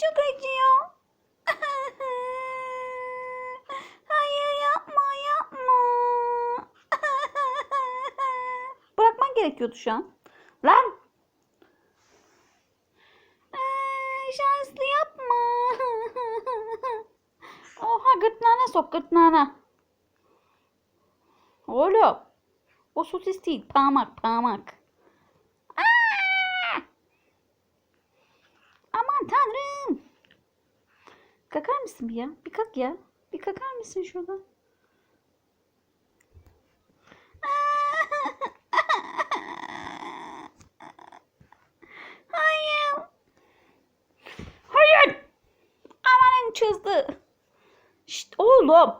çok acıyor. Hayır yapma yapma. Bırakman gerekiyordu şu an. Lan. Ay, şanslı yapma. Oha gırtlağına sok gırtlağına. Oğlum. O sosis değil. Parmak parmak. Aman tanrım. Kakar mısın bir ya? Bir kalk ya. Bir kakar mısın şuradan? Hayır. Hayır. Amanın çızdı. Şşt oğlum.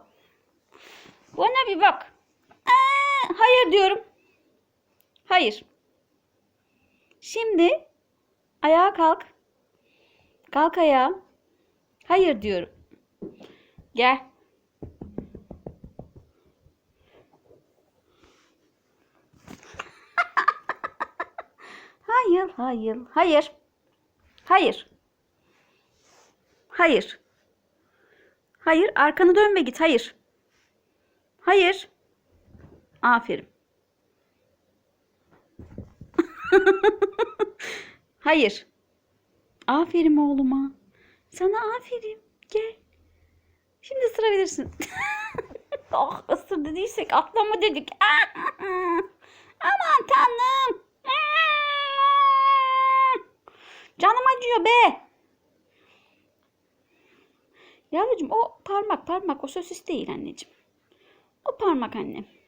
Bana bir bak. Hayır diyorum. Hayır. Şimdi ayağa kalk. Kalk ayağa. Hayır diyorum. Gel. Hayır, hayır, hayır. Hayır. Hayır. Hayır, arkanı dön ve git. Hayır. Hayır. Aferin. Hayır. Aferin oğluma. Sana aferin. Gel. Şimdi ısırabilirsin. oh ısır dediysek atlama dedik. Aman tanrım. Canım acıyor be. Yavrucuğum o parmak parmak o sosis değil anneciğim. O parmak annem.